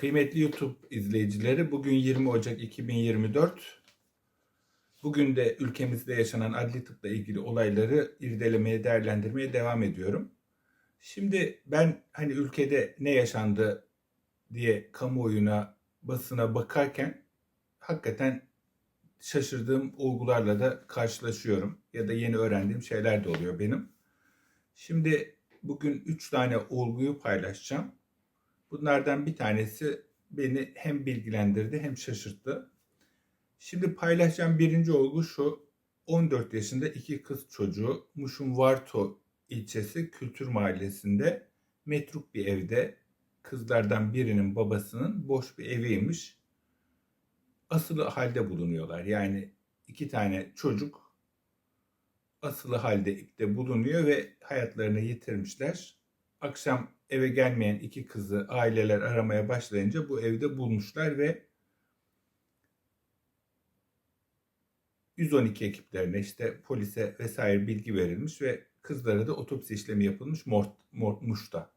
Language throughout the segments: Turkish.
Kıymetli YouTube izleyicileri, bugün 20 Ocak 2024. Bugün de ülkemizde yaşanan adli tıpla ilgili olayları irdelemeye, değerlendirmeye devam ediyorum. Şimdi ben hani ülkede ne yaşandı diye kamuoyuna, basına bakarken hakikaten şaşırdığım olgularla da karşılaşıyorum. Ya da yeni öğrendiğim şeyler de oluyor benim. Şimdi bugün 3 tane olguyu paylaşacağım. Bunlardan bir tanesi beni hem bilgilendirdi hem şaşırttı. Şimdi paylaşacağım birinci olgu şu. 14 yaşında iki kız çocuğu Muş'un Varto ilçesi Kültür Mahallesi'nde metruk bir evde kızlardan birinin babasının boş bir eviymiş. Asılı halde bulunuyorlar. Yani iki tane çocuk asılı halde ipte bulunuyor ve hayatlarını yitirmişler. Akşam eve gelmeyen iki kızı aileler aramaya başlayınca bu evde bulmuşlar ve 112 ekiplerine işte polise vesaire bilgi verilmiş ve kızlara da otopsi işlemi yapılmış Mort, Mortmuş'ta.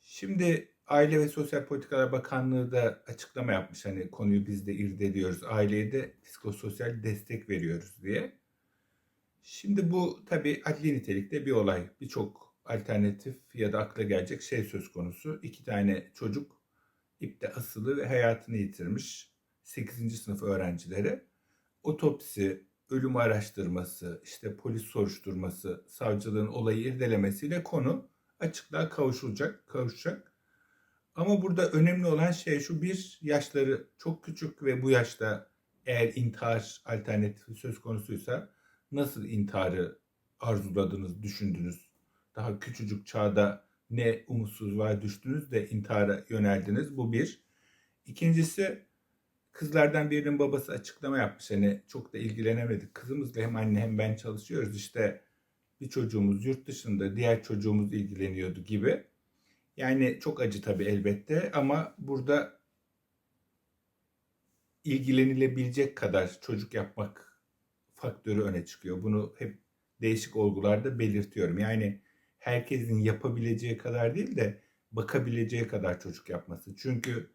Şimdi Aile ve Sosyal Politikalar Bakanlığı da açıklama yapmış hani konuyu biz de irdeliyoruz. Aileye de psikososyal destek veriyoruz diye. Şimdi bu tabii adli nitelikte bir olay. Birçok alternatif ya da akla gelecek şey söz konusu. İki tane çocuk ipte asılı ve hayatını yitirmiş 8. sınıf öğrencileri. Otopsi, ölüm araştırması, işte polis soruşturması, savcılığın olayı irdelemesiyle konu açıklığa kavuşulacak, kavuşacak. Ama burada önemli olan şey şu bir yaşları çok küçük ve bu yaşta eğer intihar alternatifi söz konusuysa nasıl intiharı arzuladınız, düşündünüz? Daha küçücük çağda ne umutsuzluğa düştünüz de intihara yöneldiniz. Bu bir. İkincisi kızlardan birinin babası açıklama yapmış. Hani çok da ilgilenemedik. Kızımızla hem anne hem ben çalışıyoruz. İşte bir çocuğumuz yurt dışında, diğer çocuğumuz ilgileniyordu gibi. Yani çok acı tabii elbette ama burada ilgilenilebilecek kadar çocuk yapmak faktörü öne çıkıyor. Bunu hep değişik olgularda belirtiyorum. Yani herkesin yapabileceği kadar değil de bakabileceği kadar çocuk yapması. Çünkü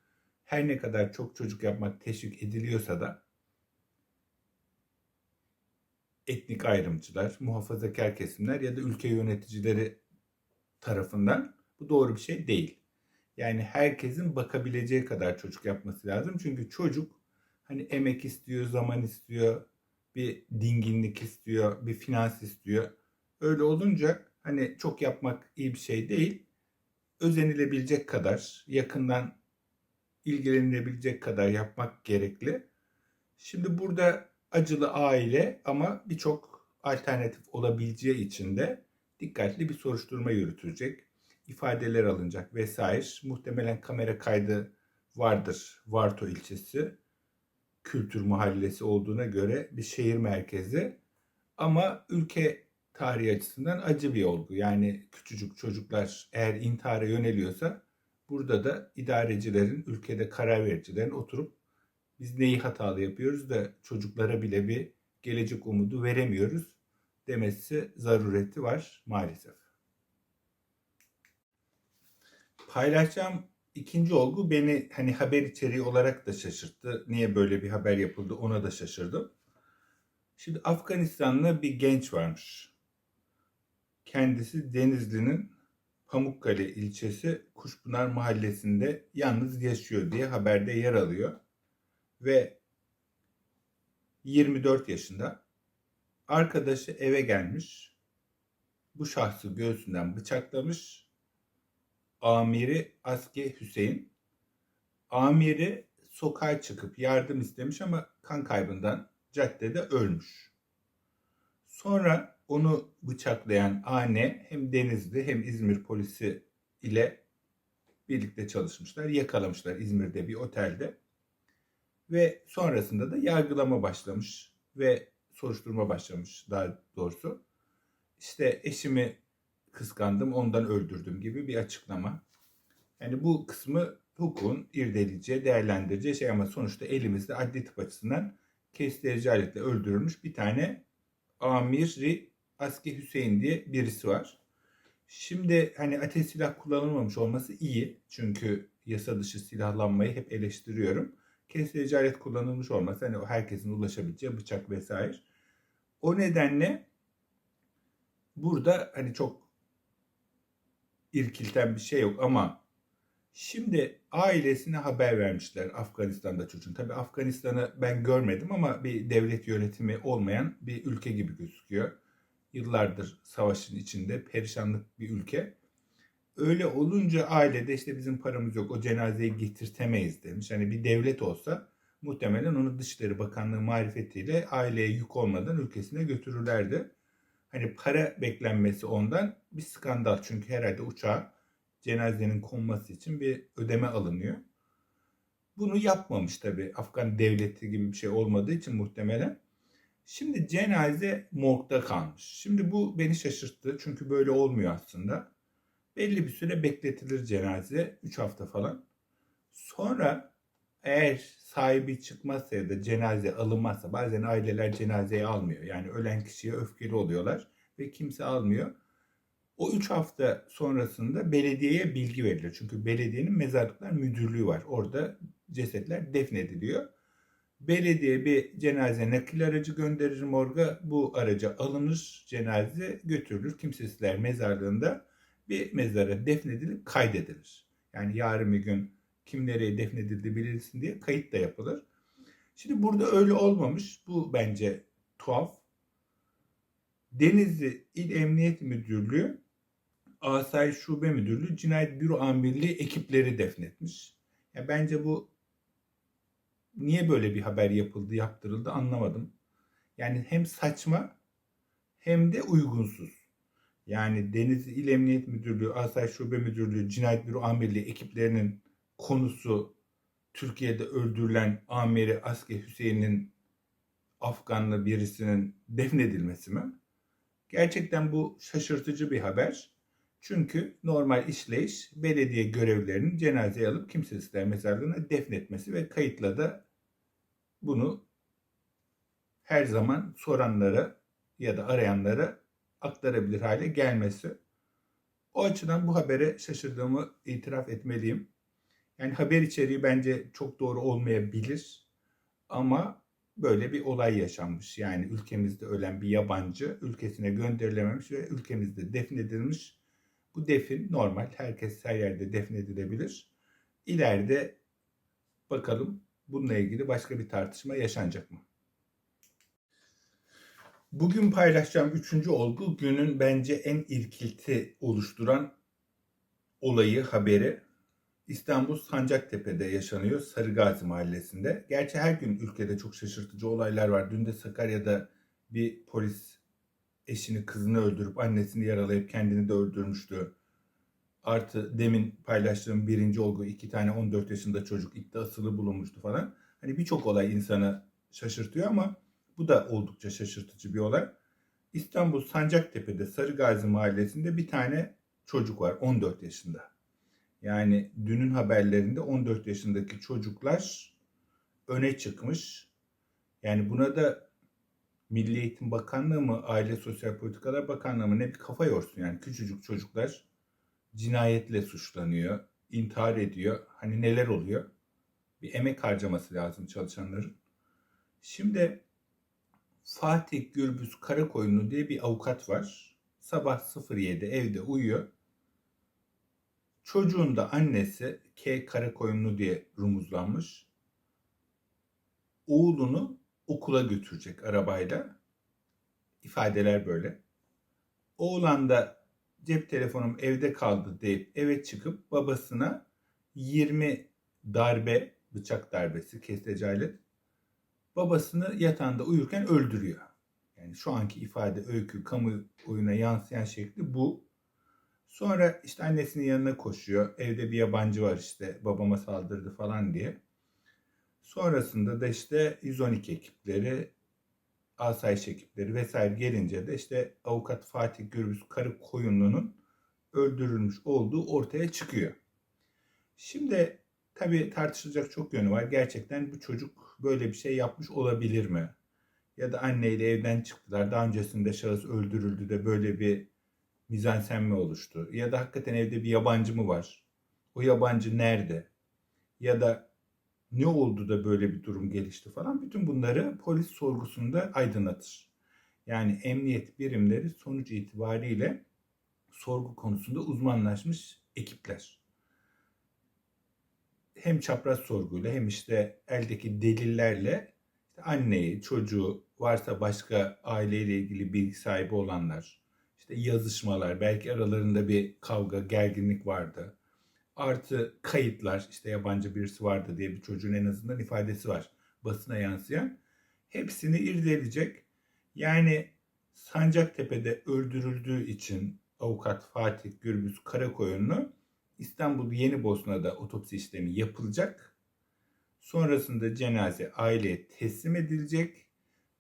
her ne kadar çok çocuk yapmak teşvik ediliyorsa da etnik ayrımcılar, muhafazakar kesimler ya da ülke yöneticileri tarafından bu doğru bir şey değil. Yani herkesin bakabileceği kadar çocuk yapması lazım. Çünkü çocuk hani emek istiyor, zaman istiyor, bir dinginlik istiyor, bir finans istiyor. Öyle olunca hani çok yapmak iyi bir şey değil. Özenilebilecek kadar, yakından ilgilenilebilecek kadar yapmak gerekli. Şimdi burada acılı aile ama birçok alternatif olabileceği için de dikkatli bir soruşturma yürütülecek. ifadeler alınacak vesaire. Muhtemelen kamera kaydı vardır Varto ilçesi. Kültür mahallesi olduğuna göre bir şehir merkezi. Ama ülke tarihi açısından acı bir olgu. Yani küçücük çocuklar eğer intihara yöneliyorsa burada da idarecilerin, ülkede karar vericilerin oturup biz neyi hatalı yapıyoruz da çocuklara bile bir gelecek umudu veremiyoruz demesi zarureti var maalesef. Paylaşacağım ikinci olgu beni hani haber içeriği olarak da şaşırttı. Niye böyle bir haber yapıldı ona da şaşırdım. Şimdi Afganistanlı bir genç varmış. Kendisi Denizli'nin Pamukkale ilçesi Kuşpınar mahallesinde yalnız yaşıyor diye haberde yer alıyor. Ve 24 yaşında arkadaşı eve gelmiş. Bu şahsı göğsünden bıçaklamış. Amiri Aske Hüseyin. Amiri sokağa çıkıp yardım istemiş ama kan kaybından caddede ölmüş. Sonra onu bıçaklayan anne hem Denizli hem İzmir polisi ile birlikte çalışmışlar. Yakalamışlar İzmir'de bir otelde. Ve sonrasında da yargılama başlamış ve soruşturma başlamış daha doğrusu. İşte eşimi kıskandım ondan öldürdüm gibi bir açıklama. Yani bu kısmı hukukun irdeleyeceği, değerlendireceği şey ama sonuçta elimizde adli tıp açısından kestirici aletle öldürülmüş bir tane Amiri Aski Hüseyin diye birisi var. Şimdi hani ateş silah kullanılmamış olması iyi. Çünkü yasa dışı silahlanmayı hep eleştiriyorum. Kesici alet kullanılmış olması hani herkesin ulaşabileceği bıçak vesaire. O nedenle burada hani çok irkilten bir şey yok ama şimdi ailesine haber vermişler Afganistan'da çocuğun. Tabii Afganistan'ı ben görmedim ama bir devlet yönetimi olmayan bir ülke gibi gözüküyor. Yıllardır savaşın içinde perişanlık bir ülke. Öyle olunca ailede işte bizim paramız yok o cenazeyi getirtemeyiz demiş. Hani bir devlet olsa muhtemelen onu Dışişleri Bakanlığı marifetiyle aileye yük olmadan ülkesine götürürlerdi. Hani para beklenmesi ondan bir skandal. Çünkü herhalde uçağa cenazenin konması için bir ödeme alınıyor. Bunu yapmamış tabii Afgan devleti gibi bir şey olmadığı için muhtemelen. Şimdi cenaze morgda kalmış. Şimdi bu beni şaşırttı çünkü böyle olmuyor aslında. Belli bir süre bekletilir cenaze 3 hafta falan. Sonra eğer sahibi çıkmazsa ya da cenaze alınmazsa bazen aileler cenazeyi almıyor. Yani ölen kişiye öfkeli oluyorlar ve kimse almıyor. O 3 hafta sonrasında belediyeye bilgi verilir. Çünkü belediyenin mezarlıklar müdürlüğü var. Orada cesetler defnediliyor. Belediye bir cenaze nakil aracı gönderir morga. Bu araca alınır, cenaze götürülür. Kimsesizler mezarlığında bir mezara defnedilip kaydedilir. Yani yarın bir gün kim nereye defnedildi bilinsin diye kayıt da yapılır. Şimdi burada öyle olmamış. Bu bence tuhaf. Denizli İl Emniyet Müdürlüğü, Asayiş Şube Müdürlüğü, Cinayet Büro Amirliği ekipleri defnetmiş. Ya bence bu niye böyle bir haber yapıldı, yaptırıldı anlamadım. Yani hem saçma hem de uygunsuz. Yani Denizli İl Emniyet Müdürlüğü, Asayiş Şube Müdürlüğü, Cinayet Büro Amirliği ekiplerinin konusu Türkiye'de öldürülen amiri Asker Hüseyin'in Afganlı birisinin defnedilmesi mi? Gerçekten bu şaşırtıcı bir haber. Çünkü normal işleyiş belediye görevlilerinin cenazeyi alıp kimsesizler mezarlığına defnetmesi ve kayıtla da bunu her zaman soranlara ya da arayanlara aktarabilir hale gelmesi. O açıdan bu habere şaşırdığımı itiraf etmeliyim. Yani haber içeriği bence çok doğru olmayabilir ama böyle bir olay yaşanmış. Yani ülkemizde ölen bir yabancı ülkesine gönderilememiş ve ülkemizde defnedilmiş. Bu defin normal. Herkes her yerde defnedilebilir. İleride bakalım bununla ilgili başka bir tartışma yaşanacak mı? Bugün paylaşacağım üçüncü olgu günün bence en irkilti oluşturan olayı, haberi İstanbul Sancaktepe'de yaşanıyor Sarıgazi Mahallesi'nde. Gerçi her gün ülkede çok şaşırtıcı olaylar var. Dün de Sakarya'da bir polis eşini kızını öldürüp annesini yaralayıp kendini de öldürmüştü. Artı demin paylaştığım birinci olgu iki tane 14 yaşında çocuk iddiasılı bulunmuştu falan. Hani birçok olay insanı şaşırtıyor ama bu da oldukça şaşırtıcı bir olay. İstanbul Sancaktepe'de Sarıgazi Mahallesi'nde bir tane çocuk var 14 yaşında. Yani dünün haberlerinde 14 yaşındaki çocuklar öne çıkmış. Yani buna da Milli Eğitim Bakanlığı mı, Aile Sosyal Politikalar Bakanlığı mı ne bir kafa yorsun. Yani küçücük çocuklar cinayetle suçlanıyor, intihar ediyor. Hani neler oluyor? Bir emek harcaması lazım çalışanların. Şimdi Fatih Gürbüz Karakoyunlu diye bir avukat var. Sabah 07'de evde uyuyor. Çocuğun da annesi K Karakoyunlu diye rumuzlanmış. Oğlunu okula götürecek arabayla. İfadeler böyle. Oğlan da cep telefonum evde kaldı deyip eve çıkıp babasına 20 darbe, bıçak darbesi, kesici babasını yatağında uyurken öldürüyor. Yani şu anki ifade öykü kamuoyuna yansıyan şekli bu. Sonra işte annesinin yanına koşuyor. Evde bir yabancı var işte babama saldırdı falan diye. Sonrasında da işte 112 ekipleri, asayiş ekipleri vesaire gelince de işte avukat Fatih Gürbüz Karı Koyunlu'nun öldürülmüş olduğu ortaya çıkıyor. Şimdi tabii tartışılacak çok yönü var. Gerçekten bu çocuk böyle bir şey yapmış olabilir mi? Ya da anneyle evden çıktılar. Daha öncesinde şahıs öldürüldü de böyle bir mizansen mi oluştu? Ya da hakikaten evde bir yabancı mı var? O yabancı nerede? ya da ne oldu da böyle bir durum gelişti falan bütün bunları polis sorgusunda aydınlatır. Yani emniyet birimleri sonuç itibariyle sorgu konusunda uzmanlaşmış ekipler. Hem çapraz sorguyla hem işte eldeki delillerle işte anneyi, çocuğu, varsa başka aileyle ilgili bilgi sahibi olanlar, işte yazışmalar, belki aralarında bir kavga, gerginlik vardı. Artı kayıtlar, işte yabancı birisi vardı diye bir çocuğun en azından ifadesi var basına yansıyan. Hepsini irdeleyecek. Yani Sancaktepe'de öldürüldüğü için avukat Fatih Gürbüz Karakoyunlu İstanbul Yeni Bosna'da otopsi işlemi yapılacak. Sonrasında cenaze aileye teslim edilecek.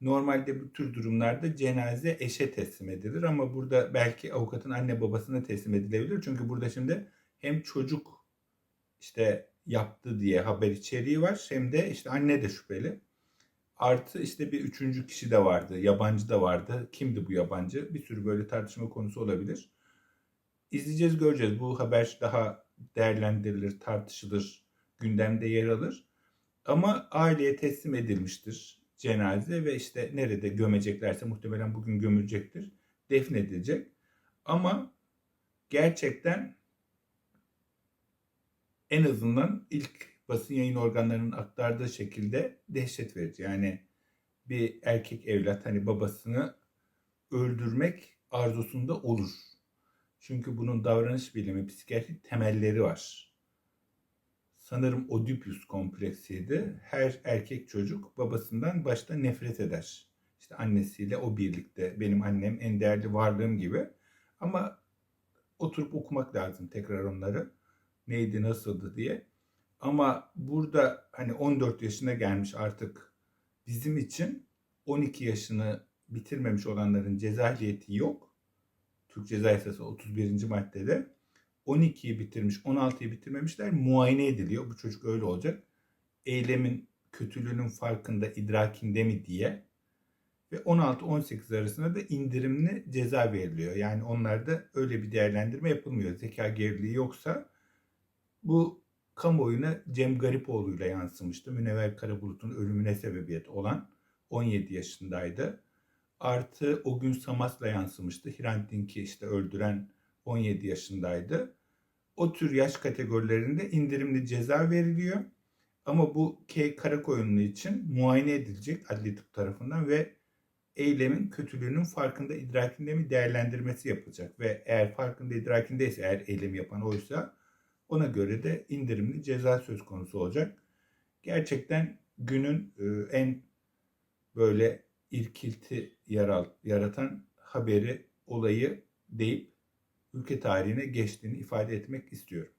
Normalde bu tür durumlarda cenaze eşe teslim edilir ama burada belki avukatın anne babasına teslim edilebilir. Çünkü burada şimdi hem çocuk işte yaptı diye haber içeriği var hem de işte anne de şüpheli. Artı işte bir üçüncü kişi de vardı, yabancı da vardı. Kimdi bu yabancı? Bir sürü böyle tartışma konusu olabilir. İzleyeceğiz, göreceğiz. Bu haber daha değerlendirilir, tartışılır, gündemde yer alır. Ama aileye teslim edilmiştir cenaze ve işte nerede gömeceklerse muhtemelen bugün gömülecektir. Defnedilecek. Ama gerçekten en azından ilk basın yayın organlarının aktardığı şekilde dehşet verici. Yani bir erkek evlat hani babasını öldürmek arzusunda olur. Çünkü bunun davranış bilimi, psikiyatri temelleri var. Sanırım Oedipus kompleksiydi. Her erkek çocuk babasından başta nefret eder. İşte annesiyle o birlikte benim annem en değerli varlığım gibi. Ama oturup okumak lazım tekrar onları. Neydi, nasıldı diye. Ama burada hani 14 yaşına gelmiş artık bizim için 12 yaşını bitirmemiş olanların ceza ehliyeti yok. Türk Ceza Yasası 31. maddede 12'yi bitirmiş, 16'yı bitirmemişler muayene ediliyor. Bu çocuk öyle olacak. Eylemin kötülüğünün farkında, idrakinde mi diye. Ve 16-18 arasında da indirimli ceza veriliyor. Yani onlarda öyle bir değerlendirme yapılmıyor. Zeka geriliği yoksa bu kamuoyuna Cem Garipoğlu ile yansımıştı. Münevver Karabulut'un ölümüne sebebiyet olan 17 yaşındaydı. Artı o gün Samas'la yansımıştı. Hrant Dink'i işte öldüren 17 yaşındaydı. O tür yaş kategorilerinde indirimli ceza veriliyor. Ama bu K Karakoyunlu için muayene edilecek adli tıp tarafından ve eylemin kötülüğünün farkında idrakinde mi değerlendirmesi yapılacak. Ve eğer farkında idrakindeyse eğer eylem yapan oysa ona göre de indirimli ceza söz konusu olacak. Gerçekten günün e, en böyle irkilti yaratan haberi, olayı deyip ülke tarihine geçtiğini ifade etmek istiyorum.